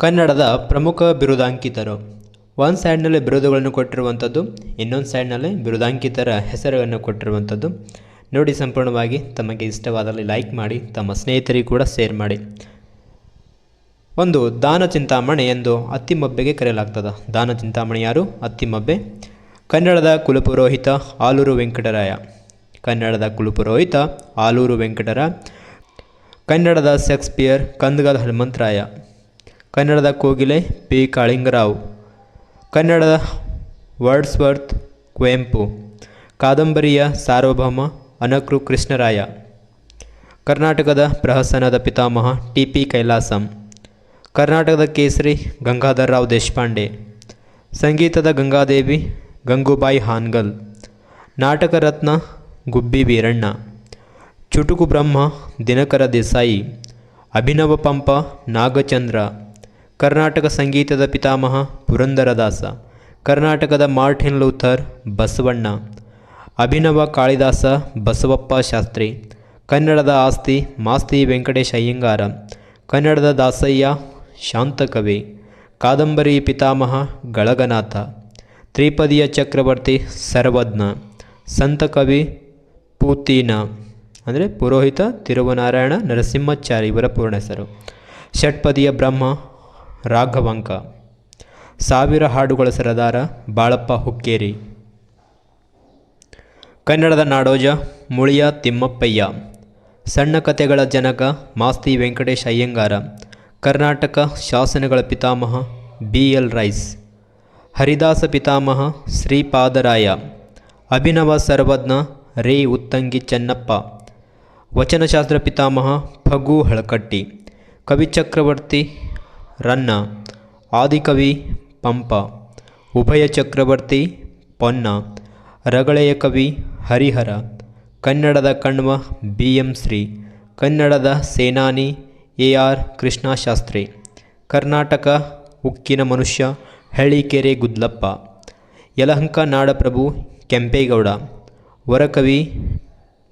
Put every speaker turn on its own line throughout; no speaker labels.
ಕನ್ನಡದ ಪ್ರಮುಖ ಬಿರುದಾಂಕಿತರು. ಒಂದು ಸೈಡ್ನಲ್ಲಿ ಬಿರುದುಗಳನ್ನು ಕೊಟ್ಟಿರುವಂಥದ್ದು ಇನ್ನೊಂದು ಸೈಡ್ನಲ್ಲಿ ಬಿರುದಾಂಕಿತರ ಹೆಸರುಗಳನ್ನು ಕೊಟ್ಟಿರುವಂಥದ್ದು ನೋಡಿ ಸಂಪೂರ್ಣವಾಗಿ, ತಮಗೆ ಇಷ್ಟವಾದಲ್ಲಿ ಲೈಕ್ ಮಾಡಿ, ತಮ್ಮ ಸ್ನೇಹಿತರಿಗೂ ಕೂಡ ಶೇರ್ ಮಾಡಿ. ಒಂದು ದಾನ ಚಿಂತಾಮಣಿ ಎಂದು ಅತ್ತಿಮಬ್ಬೆಗೆ ಕರೆಯಲಾಗ್ತದೆ. ದಾನ ಚಿಂತಾಮಣಿ ಯಾರು? ಅತ್ತಿಮಬ್ಬೆ. ಕನ್ನಡದ ಕುಲಪುರೋಹಿತ ಆಲೂರು ವೆಂಕಟರಾಯ. ಕನ್ನಡದ ಕುಲಪುರೋಹಿತ ಆಲೂರು ವೆಂಕಟರ ಕನ್ನಡದ ಶೇಕ್ಸ್ಪಿಯರ್ ಕಂದಗಲ್ ಹನುಮಂತರಾಯ. ಕನ್ನಡದ ಕೋಗಿಲೆ ಪಿ. ಕಾಳಿಂಗರಾವ್. ಕನ್ನಡದ ವರ್ಡ್ಸ್ವರ್ತ್ ಕುವೆಂಪು. ಕಾದಂಬರಿಯ ಸಾರ್ವಭೌಮ ಅನಕೃ ಕೃಷ್ಣರಾಯ. ಕರ್ನಾಟಕದ ಪ್ರಹಸನದ ಪಿತಾಮಹ ಟಿ. ಪಿ. ಕೈಲಾಸಂ. ಕರ್ನಾಟಕದ ಕೇಸರಿ ಗಂಗಾಧರರಾವ್ ದೇಶಪಾಂಡೆ. ಸಂಗೀತದ ಗಂಗಾದೇವಿ ಗಂಗೂಬಾಯಿ ಹಾನ್ಗಲ್. ನಾಟಕ ರತ್ನ ಗುಬ್ಬಿ ವೀರಣ್ಣ. ಚುಟುಕು ಬ್ರಹ್ಮ ದಿನಕರ ದೇಸಾಯಿ. ಅಭಿನವ ಪಂಪ ನಾಗಚಂದ್ರ. ಕರ್ನಾಟಕ ಸಂಗೀತದ ಪಿತಾಮಹ ಪುರಂದರದಾಸ, ಕರ್ನಾಟಕದ ಮಾರ್ಟಿನ್ ಲೂಥರ್ ಬಸವಣ್ಣ, ಅಭಿನವ ಕಾಳಿದಾಸ ಬಸವಪ್ಪ ಶಾಸ್ತ್ರಿ, ಕನ್ನಡದ ಆಸ್ತಿ ಮಾಸ್ತಿ ವೆಂಕಟೇಶ ಅಯ್ಯಂಗಾರ, ಕನ್ನಡದ ದಾಸಯ್ಯ ಶಾಂತಕವಿ, ಕಾದಂಬರಿ ಪಿತಾಮಹ ಗಳಗನಾಥ, ತ್ರಿಪದಿಯ ಚಕ್ರವರ್ತಿ ಸರ್ವಜ್ಞ, ಸಂತಕವಿ ಪೂತೀನ, ಅಂದರೆ ಪುರೋಹಿತ ತಿರುವನಾರಾಯಣ ನರಸಿಂಹಾಚಾರ್ಯ ಇವರ ಪೂರ್ಣ ಹೆಸರು. ಷಟ್ಪದಿಯ ಬ್ರಹ್ಮ ರಾಘವಂಕ. ಸಾವಿರ ಹಾಡುಗಳ ಸರದಾರ ಬಾಳಪ್ಪ ಹುಕ್ಕೇರಿ. ಕನ್ನಡದ ನಾಡೋಜ ಮುಳಿಯ ತಿಮ್ಮಪ್ಪಯ್ಯ. ಸಣ್ಣ ಕಥೆಗಳ ಜನಕ ಮಾಸ್ತಿ ವೆಂಕಟೇಶ ಅಯ್ಯಂಗಾರ. ಕರ್ನಾಟಕ ಶಾಸನಗಳ ಪಿತಾಮಹ ಬಿ ಎಲ್ ರೈಸ್. ಹರಿದಾಸ ಪಿತಾಮಹ ಶ್ರೀಪಾದರಾಯ. ಅಭಿನವ ಸರ್ವಜ್ಞ ರೇ ಉತ್ತಂಗಿ ಚೆನ್ನಪ್ಪ. ವಚನಶಾಸ್ತ್ರ ಪಿತಾಮಹ ಫಗು ಹಳಕಟ್ಟಿ. ಕವಿಚಕ್ರವರ್ತಿ ರನ್ನ, ಆದಿಕವಿ ಪಂಪ, ಉಭಯ ಚಕ್ರವರ್ತಿ ಪೊನ್ನ, ರಗಳೆಯ ಕವಿ ಹರಿಹರ, ಕನ್ನಡದ ಕಣ್ವ ಬಿ ಎಂ ಶ್ರೀ, ಕನ್ನಡದ ಸೇನಾನಿ ಎ ಆರ್ ಕೃಷ್ಣಶಾಸ್ತ್ರಿ, ಕರ್ನಾಟಕ ಉಕ್ಕಿನ ಮನುಷ್ಯ ಹಳ್ಳಿಕೆರೆ ಗುದ್ಲಪ್ಪ, ಯಲಹಂಕ ನಾಡಪ್ರಭು ಕೆಂಪೇಗೌಡ, ವರಕವಿ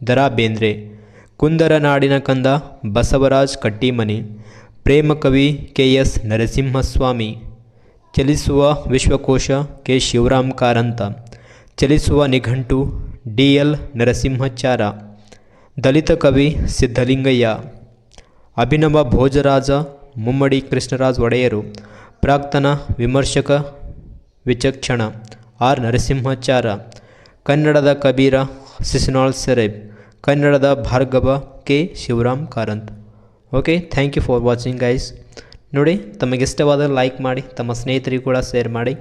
ದರಾ ಬೇಂದ್ರೆ ಕುಂದರ ನಾಡಿನ ಕಂದ ಬಸವರಾಜ್ ಕಟ್ಟಿಮನಿ ಪ್ರೇಮಕವಿ ಕೆ ಎಸ್ ನರಸಿಂಹಸ್ವಾಮಿ. ಚಲಿಸುವ ವಿಶ್ವಕೋಶ ಕೆ. ಶಿವರಾಮ್ ಕಾರಂತ. ಚಲಿಸುವ ನಿಘಂಟು ಡಿ. ಎಲ್. ನರಸಿಂಹಚಾರ. ದಲಿತ ಕವಿ ಸಿದ್ಧಲಿಂಗಯ್ಯ. ಅಭಿನವ ಭೋಜರಾಜ ಮುಮ್ಮಡಿ ಕೃಷ್ಣರಾಜ್ ಒಡೆಯರು. ಪ್ರಾಕ್ತನ ವಿಮರ್ಶಕ ವಿಚಕ್ಷಣ ಆರ್. ನರಸಿಂಹಚಾರ. ಕನ್ನಡದ ಕಬೀರ ಸಿಸನಾಳ್ ಸೆರೆಬ್. ಕನ್ನಡದ Bhargava K. Shivaram Karanth. Okay thank you for watching guys ನೋಡಿ ತಮಗೆ ಇಷ್ಟವಾದ ಲೈಕ್ ಮಾಡಿ, ತಮ್ಮ ಸ್ನೇಹಿತರಿಗೂ ಕೂಡ ಶೇರ್ ಮಾಡಿ.